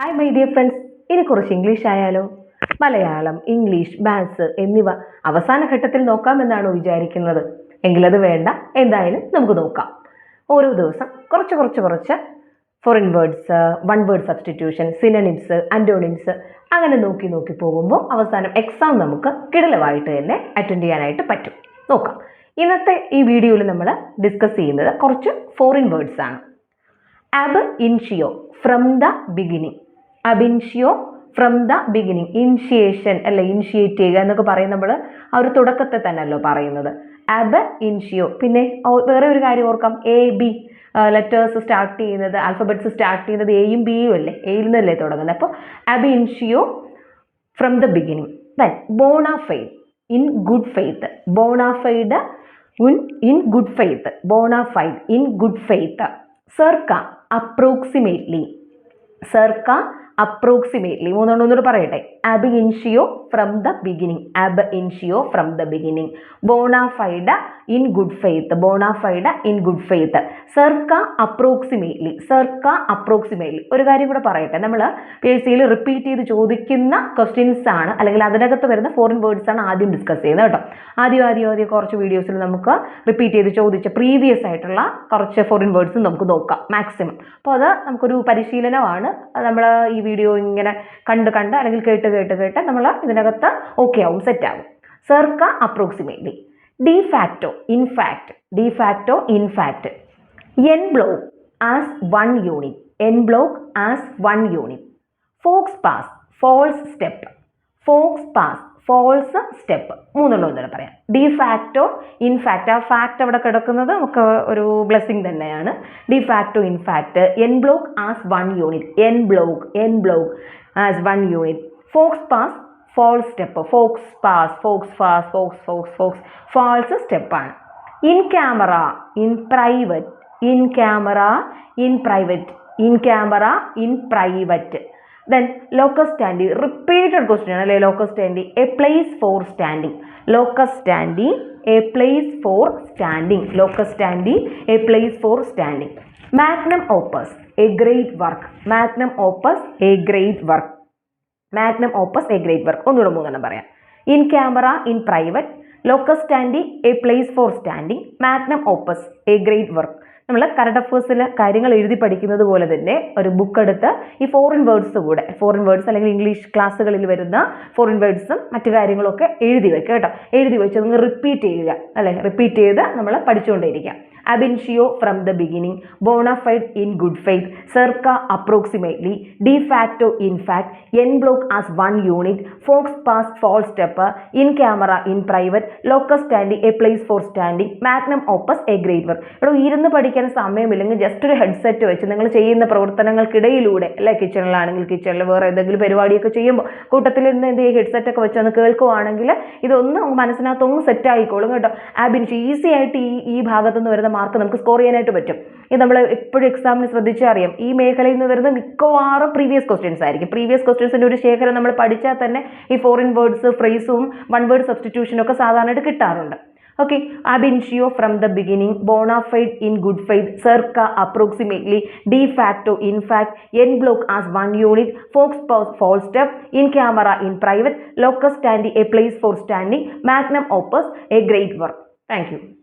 Hi my dear friends ഇനി കുറച്ച് English ആയാലോ? മലയാളം ഇംഗ്ലീഷ് മാത്സ് എന്നിവ അവസാന ഘട്ടത്തിൽ നോക്കാമെന്നാണോ വിചാരിക്കുന്നത്? എങ്കിലത് വേണ്ട. എന്തായാലും നമുക്ക് നോക്കാം. ഓരോ ദിവസം കുറച്ച് കുറച്ച് കുറച്ച് foreign words one word substitution synonyms antonyms അങ്ങനെ നോക്കി നോക്കി പോകുമ്പോൾ അവസാനം എക്സാം നമുക്ക് കിടലവായിട്ട് തന്നെ അറ്റൻഡ് ചെയ്യാനായിട്ട് പറ്റും. നോക്കാം. ഇന്നത്തെ ഈ വീഡിയോയിൽ നമ്മൾ ഡിസ്കസ് ചെയ്യുന്നത് കുറച്ച് ഫോറിൻ വേർഡ്സ് ആണ്. Ab initio from the beginning ab initio from the beginning initiation അല്ലെ ഇൻഷിയേറ്റ് ചെയ്യുക എന്നൊക്കെ പറയും നമ്മൾ ആ ഒരു തുടക്കത്തെ തന്നെയല്ലോ പറയുന്നത്. അബ് ഇൻഷിയോ പിന്നെ വേറെ ഒരു കാര്യം ഓർക്കാം. എ ബി ലെറ്റേഴ്സ് സ്റ്റാർട്ട് ചെയ്യുന്നത് ആൽഫബറ്റ്സ് സ്റ്റാർട്ട് ചെയ്യുന്നത് എയും ബിയും അല്ലേ? എയിൽ നിന്നല്ലേ തുടങ്ങുന്നത്. അപ്പോൾ ab initio from the beginning then bona fide in good faith bona fide in good faith bona fide in good faith circa approximately circa approximately മൂന്നെണ്ണം ഒന്നുകൂടെ പറയട്ടെ. Ab initio from the beginning ab initio from the beginning bona fide in good faith bona fide in good faith circa approximately circa approximately ഒരു കാര്യം കൂടെ പറയട്ടെ. നമ്മൾ P S സിയിൽ repeat ചെയ്ത് ചോദിക്കുന്ന ക്വസ്റ്റ്യൻസ് ആണ്. അല്ലെങ്കിൽ അതിനകത്ത് വരുന്ന ഫോറിൻ വേർഡ്സ് ആണ് ആദ്യം ഡിസ്കസ് ചെയ്യുന്നത് കേട്ടോ. ആദ്യം ആദ്യം ആദ്യം കുറച്ച് വീഡിയോസിൽ നമുക്ക് റിപ്പീറ്റ് ചെയ്ത് ചോദിച്ച പ്രീവിയസ് ആയിട്ടുള്ള കുറച്ച് ഫോറിൻ വേർഡ്സ് നമുക്ക് നോക്കാം. മാക്സിമം അപ്പോൾ അത് നമുക്കൊരു പരിശീലനമാണ്. നമ്മൾ ഈ വീഡിയോ ഇങ്ങനെ കണ്ട് കണ്ട് അല്ലെങ്കിൽ കേട്ട് കേട്ട് കേട്ട് നമ്മൾ ഇതിനകത്ത് ഓക്കെ ആവും സെറ്റ് ആവും. Circa approximately de facto in fact de facto in fact en bloc as one unit en bloc as one unit faux pas false step faux pas false step മൂന്നെണ്ണം ഒന്നുകൂടെ പറയാം. ഡി ഫാക്ടോ ഇൻഫാക്റ്റ് ആ fact അവിടെ കിടക്കുന്നത് നമുക്ക് ഒരു blessing തന്നെയാണ്. De facto in fact en bloc as one unit en bloc en bloc as one unit faux pas false step faux pas faux pas faux faux faux false സ്റ്റെപ്പാണ് in camera in private in camera in private in camera in private then locus standing repeated question ആണ് അല്ലേ? Locus standing a place for standing locus standing a place for standing locus standing a place for standing magnum opus a great work magnum opus a great work magnum opus a great work ഒന്നുകൂടെ മൂന്നെണ്ണം പറയാം. In camera in private locus standing a place for standing magnum opus a great work നമ്മൾ current അഫേഴ്സിൽ കാര്യങ്ങൾ എഴുതി പഠിക്കുന്നത് പോലെ തന്നെ ഒരു ബുക്ക് എടുത്ത് ഈ ഫോറിൻ വേർഡ്സ് കൂടെ ഫോറിൻ വേർഡ്സ് അല്ലെങ്കിൽ ഇംഗ്ലീഷ് ക്ലാസ്സുകളിൽ വരുന്ന ഫോറിൻ വേർഡ്സും മറ്റു കാര്യങ്ങളൊക്കെ എഴുതി വെക്കുക കേട്ടോ. എഴുതി വെച്ച് നിങ്ങൾ റിപ്പീറ്റ് ചെയ്യുക അല്ലെ? റിപ്പീറ്റ് ചെയ്ത് നമ്മൾ പഠിച്ചുകൊണ്ടേയിരിക്കുക. Ab initio from the beginning bona fide in good faith circa approximately de facto in fact en bloc as one unit faux pas false step in camera in private locus standing a place for standing magnum opus a great work ഇവിടെ ഇരുന്ന് പഠിക്കാൻ സമയമില്ലെങ്കിൽ just ഒരു headset വെച്ച് നിങ്ങൾ ചെയ്യുന്ന പ്രവർത്തനങ്ങൾക്കിടയിലൂടെ അല്ലെ കിച്ചണിലാണെങ്കിൽ കിച്ചണിൽ വേറെ ഏതെങ്കിലും പരിപാടിയൊക്കെ ചെയ്യുമ്പോൾ കൂട്ടത്തിലിരുന്ന് എന്ത് ചെയ്യുക ഹെഡ്സെറ്റ് ഒക്കെ വെച്ച് ഒന്ന് കേൾക്കുവാണെങ്കിൽ ഇതൊന്ന് മനസ്സിനകത്തൊന്ന് സെറ്റ് ആയിക്കോളും കേട്ടോ. ആബിൻഷ് ഈസി ആയിട്ട് ഈ ഈ ഭാഗത്തുനിന്ന് വരുന്ന മാർക്ക് നമുക്ക് സ്കോർ ചെയ്യാനായിട്ട് പറ്റും. ഇത് നമ്മൾ എപ്പോഴും എക്സാമിന് ശ്രദ്ധിച്ചാൽ അറിയാം. ഈ മേഖലയിൽ നിന്ന് വരുന്ന മിക്കവാറും പ്രീവിയസ് ക്വസ്റ്റ്യൻസ് ആയിരിക്കും. പ്രീവിയസ് ക്വസ്റ്റ്യൻസിന്റെ ഒരു ശേഖരം നമ്മൾ പഠിച്ചാൽ തന്നെ ഈ ഫോറിൻ വേർഡ്സ് ഫ്രേസും വൺ വേർഡ് സബ്സ്റ്റിറ്റ്യൂഷനും ഒക്കെ സാധാരണയായിട്ട് കിട്ടാറുണ്ട്. Okay, ab initio from the beginning, bona fide in good faith, circa approximately, de facto in fact, n block as one unit, fox spouse false step, in camera in private, locus standi a place for standing, magnum opus a great work. Thank you.